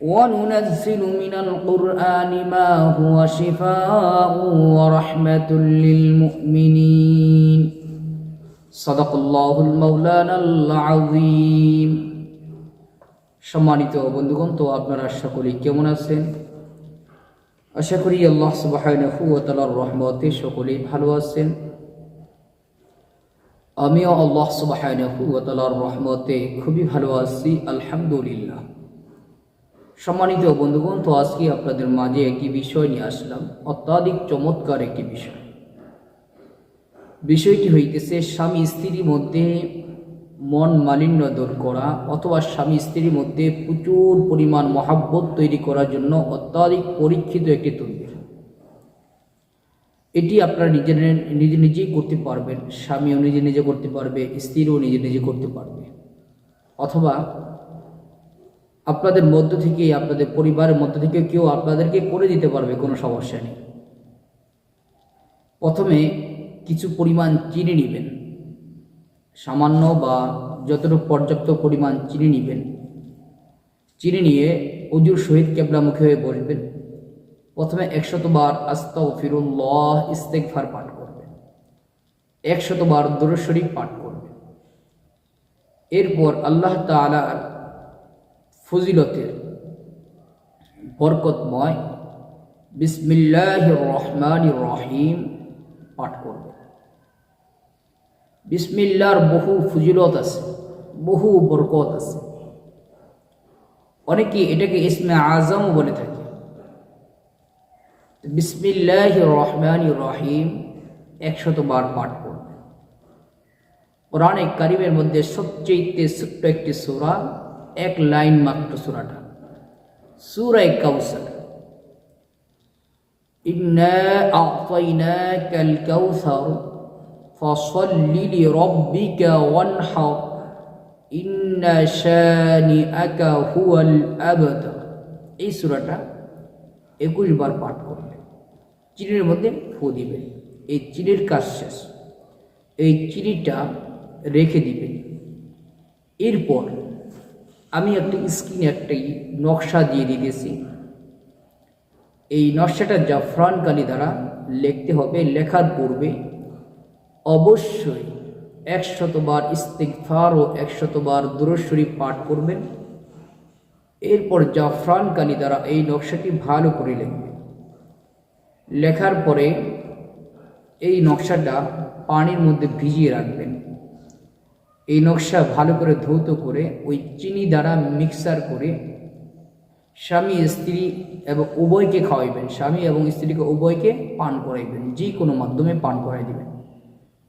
وننزل من القرآن ما هو شفاء ورحمة للمؤمنين صدق الله المولانا العظيم সম্মানিত বন্ধুগণ তো আপনারা সকলেই কেমন আছেন আশা করি আল্লাহ সুবাহানহু ও তালার রহমতে সকলেই ভালো আছেন আমিও আল্লাহ সুবাহানহু ও তালার রহমতে খুবই ভালো আছি আলহামদুলিল্লাহ সম্মানিত বন্ধুগণ, তো আজকে আপনাদের মাঝে একটি বিষয় নিয়ে আসলাম। অত্যাধিক চমৎকার একটি বিষয়। বিষয়টি হইতেছে, স্বামী স্ত্রীর মধ্যে মন মালিন্য দূর করা অথবা স্বামী স্ত্রীর মধ্যে প্রচুর পরিমাণ মহাব্বত তৈরি করার জন্য অত্যাধিক পরীক্ষিত একটি তদবির এটি আপনারা নিজে নিজে নিজেই করতে পারবেন। স্বামীও নিজে নিজে করতে পারবে, স্ত্রীও নিজে নিজে করতে পারবে। অথবা আপনাদের মধ্য থেকে, আপনাদের পরিবারের মধ্য থেকে কেউ আপনাদেরকে করে দিতে পারবে, কোনো সমস্যা নেই। প্রথমে কিছু পরিমাণ চিনি নেবেন। সামান্য বা যতটুকু পর্যাপ্ত পরিমাণ চিনি নেবেন। চিনি নিয়ে অজুর সহিত কেবলামুখী হয়ে বসবেন। প্রথমে একশতবার আস্তাও ফিরুল্লাহ ইস্তেকফার পাঠ করবেন। একশতবার দুরুদ শরীফ পাঠ করবেন। এরপর আল্লাহ তালার ফজিলতের বরকতময় বিসমিল্লাহ রহমান রহিম পাঠ করবে। বিসমিল্লার বহু ফজিলত আছে, বহু বরকত আছে। অনেকে এটাকে ইসমে আজম বলে থাকে। বিসমিল্লাহ রহমান রহিম একশতবার পাঠ করবে। কোরআনে কারিমের মধ্যে সবচেয়ে ছোট্ট একটি সুরা এক লাইন মাত্র সুরাটা সুরায় কাউসার إنا أعطيناك الكوثر فصل لربك وانحر إن شانئك هو الأبتر এই সুরাটা একুশ বার পাঠ করবে চিনির মধ্যে ফু দিবে এই চিনির কাজ শেষ এই চিনিটা রেখে দিবে এরপর আমি একটি স্ক্রিনে একটি নকশা দিয়ে দিতেছি। এই নকশাটা জাফরান কালি দ্বারা লিখতে হবে, লেখার পূর্বে অবশ্যই একশতবার ইস্তিকফার ও একশতবার দূরস্বরী পাঠ করবেন। এরপর জাফরান কালি দ্বারা এই নকশাটি ভালো করে লিখবেন। লেখার পরে এই নকশাটা পানির মধ্যে ভিজিয়ে রাখবেন। এই নকশা ভালো করে ধৌত করে ওই চিনি দ্বারা মিক্সার করে স্বামী স্ত্রী এবং উভয়কে খাওয়াইবেন। স্বামী এবং স্ত্রীকে উভয়কে পান করাইবেন। যে কোনো মাধ্যমে পান করাই দিবেন।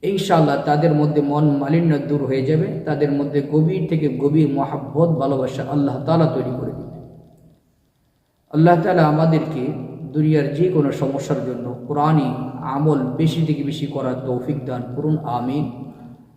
ইনশাআল্লাহ তাদের মধ্যে মন মালিন্য দূর হয়ে যাবে। তাদের মধ্যে গভীর থেকে গভীর মহাব্বত, ভালোবাসা আল্লাহ তালা তৈরি করে দিবে। আল্লাহ তালা আমাদেরকে দুনিয়ার যে কোনো সমস্যার জন্য কোরআনই আমল বেশি থেকে বেশি করার তৌফিক দান করুন। আমিন।